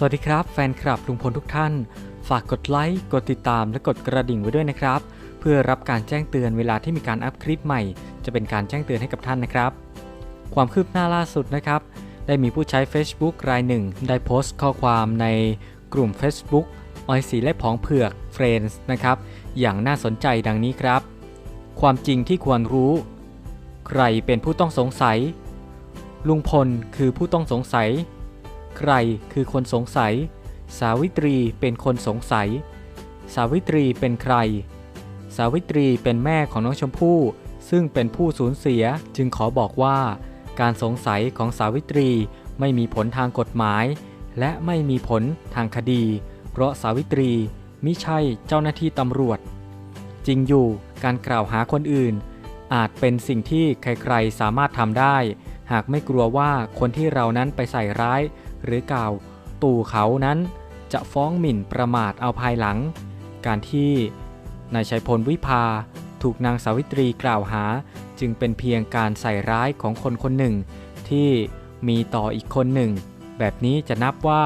สวัสดีครับ แฟนคลับลุงพลทุกท่าน ฝากกดไลค์กดติดตามและกดกระดิ่งไว้ด้วยนะครับ เพื่อรับการแจ้งเตือนเวลาที่มีการอัพคลิปใหม่ จะเป็นการแจ้งเตือนให้กับท่านนะครับ ความคืบหน้าล่าสุดนะครับ ได้มีผู้ใช้ Facebook รายหนึ่ง ได้โพสต์ข้อความในกลุ่ม Facebook ออยสีและผองเผือก Friends นะครับ อย่างน่าสนใจดังนี้ครับ ความจริงที่ควรรู้ ใครเป็นผู้ต้องสงสัย ลุงพลคือผู้ต้องสงสัย ใครคือคนสงสัย สาวิตรีเป็นคนสงสัย สาวิตรีเป็นใคร สาวิตรีเป็นแม่ของน้องชมพู่ ซึ่งเป็นผู้สูญเสียจึงขอบอกว่า การสงสัยของสาวิตรีไม่มีผลทางกฎหมาย และไม่มีผลทางคดี เพราะสาวิตรีมิใช่เจ้าหน้าที่ตำรวจ จริงอยู่การกล่าวหาคนอื่น อาจเป็นสิ่งที่ใครๆสามารถทำได้ หากไม่กลัวว่าคนที่เรานั้นไปใส่ร้าย หรือกล่าวตู่เขานั้นจะฟ้องหมิ่นประมาทเอาภายหลัง การที่นายชัยพลวิภาถูกนางสาวิตรีกล่าวหา จึงเป็นเพียงการใส่ร้ายของคนคนหนึ่ง ที่มีต่ออีกคนหนึ่ง แบบนี้จะนับว่า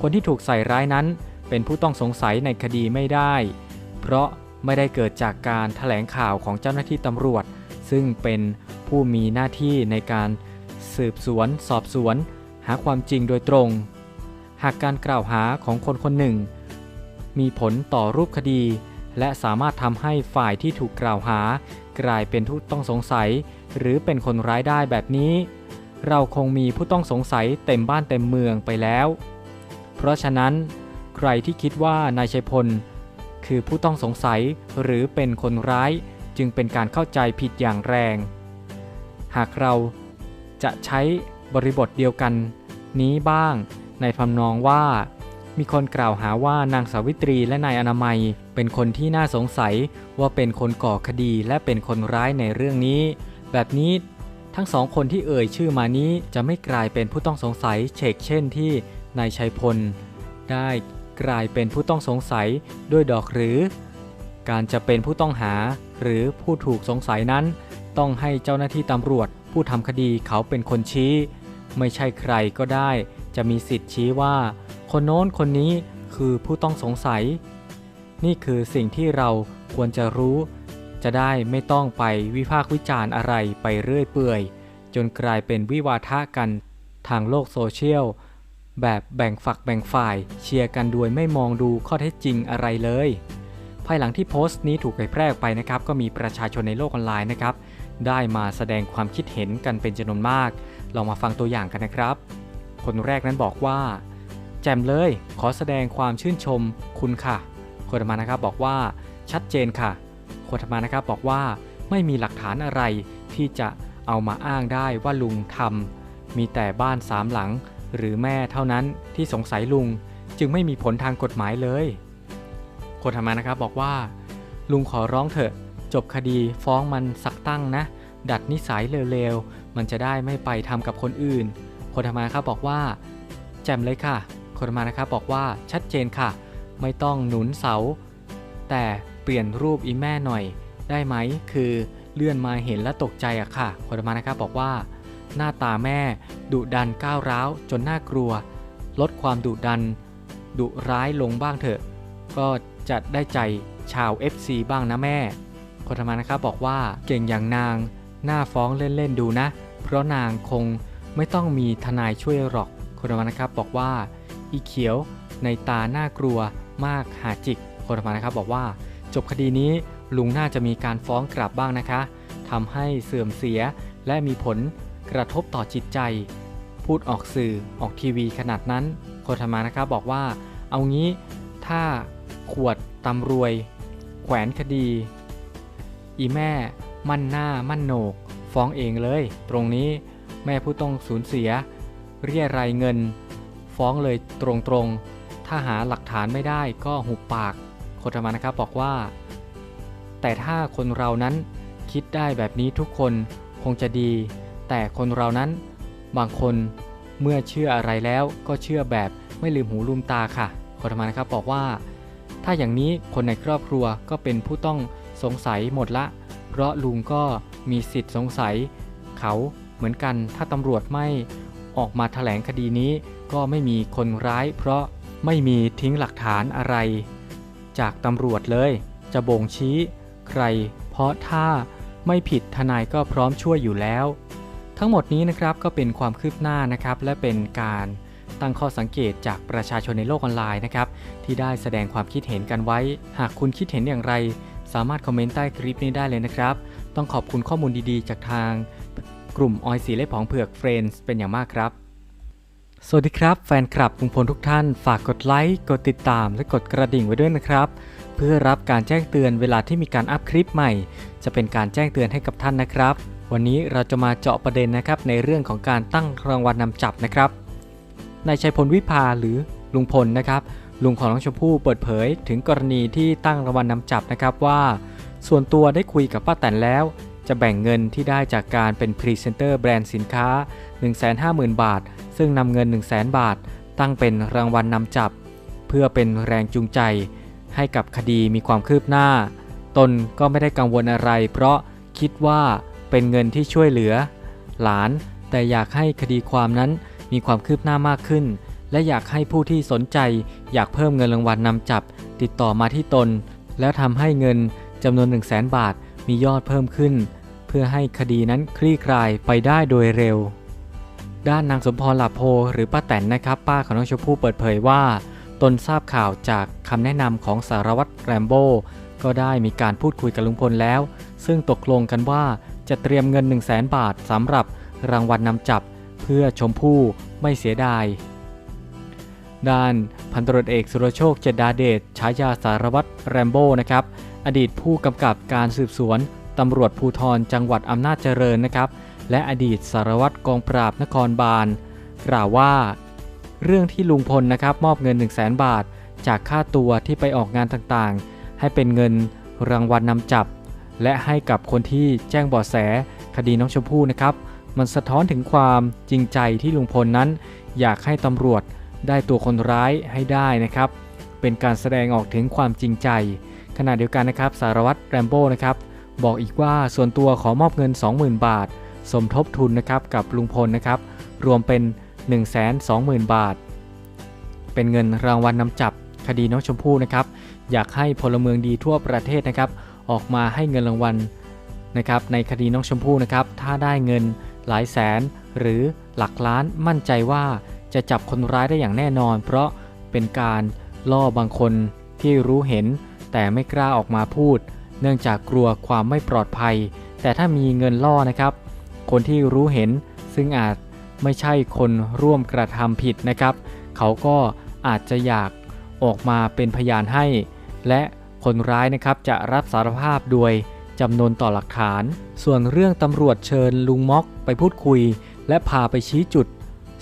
คนที่ถูกใส่ร้ายนั้นเป็นผู้ต้องสงสัยในคดีไม่ได้ เพราะไม่ได้เกิดจากการถแถลงข่าวของเจ้าหน้าที่ตำรวจ ซึ่งเป็นผู้มีหน้าที่ในการสืบสวนสอบสวน หาความจริงโดยตรง หากการกล่าวหาของคนคนหนึ่ง มีผลต่อรูปคดี และสามารถทำให้ฝ่ายที่ถูกกล่าวหา กลายเป็นผู้ต้องสงสัย หรือเป็นคนร้ายได้แบบนี้ เราคงมีผู้ต้องสงสัยเต็มบ้านเต็มเมืองไปแล้ว เพราะฉะนั้น ใครที่คิดว่านายชัยพล คือผู้ต้องสงสัยหรือเป็นคนร้ายจึงเป็นการเข้าใจผิดอย่างแรง หากเราจะใช้ บริบทเดียวกันนี้บ้าง ในทำนองว่า มีคนกล่าวหาว่านางสาวิตรีและนายอนามัย เป็นคนที่น่าสงสัยว่าเป็นคนก่อคดีและเป็นคนร้ายในเรื่องนี้ แบบนี้ทั้งสองคนที่เอ่ยชื่อมานี้จะไม่กลายเป็นผู้ต้องสงสัยเชกเช่นที่นายชัยพล ได้กลายเป็นผู้ต้องสงสัยด้วยดอกหรือ การจะเป็นผู้ต้องหาหรือผู้ถูกสงสัยนั้น ต้องให้เจ้าหน้าที่ตำรวจ ผู้ทำคดีเขาเป็นคนชี้ ไม่ใช่ใครก็ได้ จะมีสิทธิ์ชี้ว่า คนโน้นคนนี้คือผู้ต้องสงสัย นี่คือสิ่งที่เราควรจะรู้ จะได้ไม่ต้องไปวิพากษ์วิจารณ์อะไรไปเรื่อยเปื่อย จนกลายเป็นวิวาทะกันทางโลกโซเชียล แบบแบ่งฝักแบ่งฝ่ายเชียร์กันโดยไม่มองดูข้อเท็จจริงอะไรเลย ภายหลังที่โพสต์นี้ถูกเผยแพร่ออกไปนะครับ ก็มีประชาชนในโลกออนไลน์นะครับ ได้มาแสดงความคิดเห็นกันเป็นจำนวนมาก ลองมาฟังตัวอย่างกันนะครับ คนแรกนั้นบอกว่า แจ่มเลย ขอแสดงความชื่นชมคุณค่ะ คนธรรมานะครับบอกว่า ชัดเจนค่ะ คนธรรมานะครับบอกว่า ไม่มีหลักฐานอะไรที่จะเอามาอ้างได้ว่าลุงทำมีแต่บ้านสามหลัง หรือแม่เท่านั้นที่สงสัยลุง จึงไม่มีผลทางกฎหมายเลย คนธรรมานะครับบอกว่า ลุงขอร้องเถอะ จบคดีฟ้องมันสักตั้งนะ ดัดนิสัยเร็วๆ มันจะได้ไม่ไปทำกับคนอื่น คนธรรมานะครับบอกว่า แจ่มเลยค่ะ คนธรรมานะครับบอกว่าชัดเจนค่ะ ไม่ต้องหนุนเสา แต่เปลี่ยนรูปอีแม่หน่อย ได้ไหมคือเลื่อนมาเห็นแล้วตกใจอะค่ะ คนธรรมานะครับบอกว่า หน้าตาแม่ดุดันก้าวร้าวจนน่ากลัว ลดความดุดัน ดุร้ายลงบ้างเถอะ ก็จะได้ใจชาว FC บ้างนะแม่คนธรรมานะครับบอกว่าเก่งอย่างนาง หน้าฟ้องเล่น ๆ ดูนะ เพราะนางคงไม่ต้องมีทนายช่วยหรอกคนธรรมานะครับบอกว่าอีเขียวในตาน่ากลัวมากหาจิกคนธรรมานะครับบอกว่าจบคดีนี้ลุงน่าจะมีการฟ้องกลับบ้างนะคะทำให้เสื่อมเสียและมีผลกระทบต่อจิตใจ พูดออกสื่อออกทีวีขนาดนั้นคนธรรมานะครับบอกว่า เอางี้ถ้าขวดตำรวย แขวนคดี อีแม่ มั่นหน้ามั่นโหนก ฟ้องเองเลย ตรงนี้แม่ผู้ต้องสูญเสีย เรียรายเงิน ฟ้องเลยตรงๆ ถ้าหาหลักฐานไม่ได้ก็หุบปากโคตมานะครับบอกว่า แต่ถ้าคนเรานั้นคิดได้แบบนี้ทุกคนคงจะดี แต่คนเรานั้นบางคนเมื่อเชื่ออะไรแล้วก็เชื่อแบบไม่ลืมหูลืมตาค่ะโคตมานะครับบอกว่า ถ้าอย่างนี้คนในครอบครัวก็เป็นผู้ต้องสงสัยหมดละ เพราะลุงก็ มีสิทธิ์สงสัย เขาเหมือนกันถ้าตำรวจไม่ออกมาถแถลงคดีนี้ก็ไม่มีคนร้าย เพราะไม่มีทิ้งหลักฐานอะไร จากตำรวจเลย จะบ่งชี้ ใคร เพราะถ้าไม่ผิดทนายก็พร้อมช่วยอยู่แล้ว ทั้งหมดนี้นะครับก็เป็นความคืบหน้านะครับ และเป็นการตั้งข้อสังเกตจากประชาชนในโลกออนไลน์นะครับ ที่ได้แสดงความคิดเห็นกันไว้ หากคุณคิดเห็นอย่างไร สามารถคอมเมนต์ใต้คลิปนี้ได้เลยนะครับ ต้องขอบคุณข้อมูลดีๆ จากทางกลุ่มออยสีและผองเผือกเฟรนด์เป็นอย่างมากครับ สวัสดีครับ แฟนคลับลุงพลทุกท่าน ฝากกดไลค์ กดติดตาม และกดกระดิ่งไว้ด้วยนะครับ เพื่อรับการแจ้งเตือนเวลาที่มีการอัพคลิปใหม่ จะเป็นการแจ้งเตือนให้กับท่านนะครับ วันนี้เราจะมาเจาะประเด็นนะครับในเรื่องของการตั้งรางวัลนนำจับนะครับนายชัยพลวิภาหรือลุงพลนะครับลุงของน้องชมพู่เปิดเผย ถึงกรณีที่ตั้งรางวัลนนำจับนะครับว่า ส่วนตัวได้คุยกับป้าแตนแล้ว จะแบ่งเงินที่ได้จากการเป็นพรีเซนเตอร์แบรนด์สินค้า 150,000 บาท ซึ่งนำเงิน 100,000 บาท ตั้งเป็นรางวัลนนำจับ เพื่อเป็นแรงจูงใจ ให้กับคดีมีความคืบหน้า ตนก็ไม่ได้กังวลอะไร เพราะคิดว่าเป็นเงินที่ช่วยเหลือ หลานแต่อยากให้คดีความนั้นมีความคืบหน้ามากขึ้น และอยากให้ผู้ที่สนใจอยากเพิ่มเงินรางวัลนนำจับ ติดต่อมาที่ตน แล้วทำให้เงิน จำนวน 1 0 0 0 0แบาทมียอดเพิ่มขึ้น เพื่อให้คดีนั้นคลี่คลายไปได้โดยเร็ว ด้านนางสมพรหลาโพหรือป้าแตนนะครับ ป้าของน้องชมพู่เปิดเผยว่า ตนทราบข่าวจากคำแนะนำของสารวัตรแรมโบ้ก็ได้มีการพูดคุยกับลุงพลแล้ว ซึ่งตกลงกันว่าจะเตรียมเงิน 1 0 0 0 0แบาทสำหรับรางวัลนนำจับ เพื่อชมพู่ไม่เสียดายด้านพันตรวจเอกสุรโชคเจษดาเดชฉายาสารวัตรแรมโบ้นะครับ อดีตผู้กำกับการสืบสวนตำรวจภูธรจังหวัดอำนาจเจริญนะครับ และอดีตสารวัตรกองปราบนครบาล กล่าวว่า เรื่องที่ลุงพลนะครับมอบเงิน 1 0 0 0 0แบาท จากค่าตัวที่ไปออกงานต่างๆ ให้เป็นเงินรางวัลนนำจับ และให้กับคนที่แจ้งเบาะแสคดีน้องชมพู่นะครับ มันสะท้อนถึงความจริงใจที่ลุงพลนั้น อยากให้ตำรวจได้ตัวคนร้ายให้ได้นะครับ เป็นการแสดงออกถึงความจริงใจ ขณะเดียวกันนะครับสารวัตรแรมโบ้นะครับบอกอีกว่าส่วนตัวขอมอบเงิน 20,000 บาท สมทบทุนนะครับกับลุงพลนะครับรวมเป็น 120,000 บาท เป็นเงินรางวัลนนำจับคดีน้องชมพู่นะครับอยากให้พลเมืองดีทั่วประเทศนะครับออกมาให้เงินรางวัลนะครับในคดีน้องชมพู่นะครับถ้าได้เงินหลายแสน หรือหลักล้านมั่นใจว่าจะจับคนร้ายได้อย่างแน่นอน เพราะเป็นการล่อบางคนที่รู้เห็น แต่ไม่กล้าออกมาพูด เนื่องจากกลัวความไม่ปลอดภัย แต่ถ้ามีเงินล่อนะครับ คนที่รู้เห็นซึ่งอาจไม่ใช่คนร่วมกระทำผิดนะครับ เขาก็อาจจะอยากออกมาเป็นพยานให้ และคนร้ายนะครับจะรับสารภาพโดยจำนวนต่อหลักฐาน ส่วนเรื่องตำรวจเชิญลุงม็อกไปพูดคุย และพาไปชี้จุด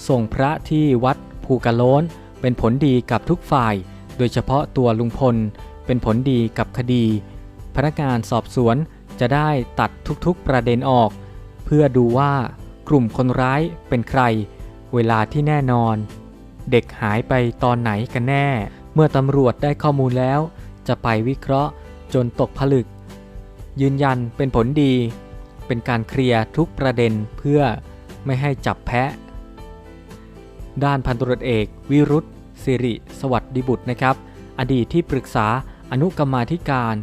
ส่งพระที่วัดภูกะโล้น เป็นผลดีกับทุกฝ่าย โดยเฉพาะตัวลุงพล เป็นผลดีกับคดี พนักงานสอบสวนจะได้ตัดทุกๆประเด็นออก เพื่อดูว่ากลุ่มคนร้ายเป็นใคร เวลาที่แน่นอน เด็กหายไปตอนไหนกันแน่ เมื่อตำรวจได้ข้อมูลแล้ว จะไปวิเคราะห์จนตกผลึก ยืนยันเป็นผลดี เป็นการเคลียร์ทุกประเด็นเพื่อไม่ให้จับแพะ ด้านพันตรวจเอก วิรุธสิริสวัสดิบุตรนะครับ อดีตที่ปรึกษา อนุกรรมาธิการ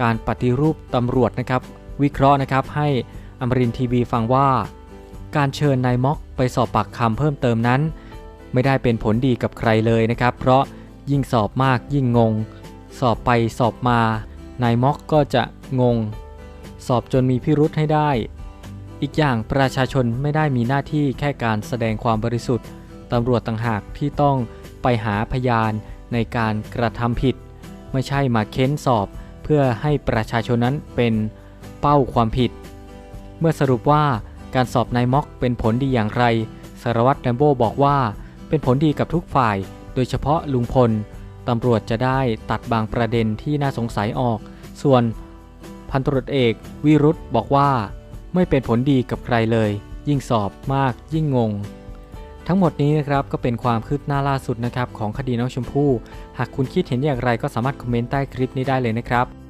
การปฏิรูปตำรวจนะครับ วิเคราะห์นะครับให้อมรินทีวีฟังว่า การเชิญนายม็อกไปสอบปากคำเพิ่มเติมนั้น ไม่ได้เป็นผลดีกับใครเลยนะครับ เพราะยิ่งสอบมากยิ่งงง สอบไปสอบมานายม็อกก็จะงง สอบจนมีพิรุธให้ได้ อีกอย่างประชาชนไม่ได้มีหน้าที่แค่การแสดงความบริสุทธิ์ตำรวจต่างหากที่ต้องไปหาพยานในการกระทำผิด ไม่ใช่มาเค้นสอบ เพื่อให้ประชาชนนั้นเป็นเป้าความผิด เมื่อสรุปว่าการสอบนายม็อกเป็นผลดีอย่างไร สารวัตรแลมโบบอกว่า เป็นผลดีกับทุกฝ่าย โดยเฉพาะลุงพลตำรวจจะได้ตัดบางประเด็นที่น่าสงสัยออก ส่วนพันตรวจเอกวิรุธบอกว่า ไม่เป็นผลดีกับใครเลย ยิ่งสอบมากยิ่งงง ทั้งหมดนี้นะครับก็เป็นความคืบหน้าล่าสุดนะครับของคดีน้องชมพู่ หากคุณคิดเห็นอย่างไรก็สามารถคอมเมนต์ใต้คลิปนี้ได้เลยนะครับ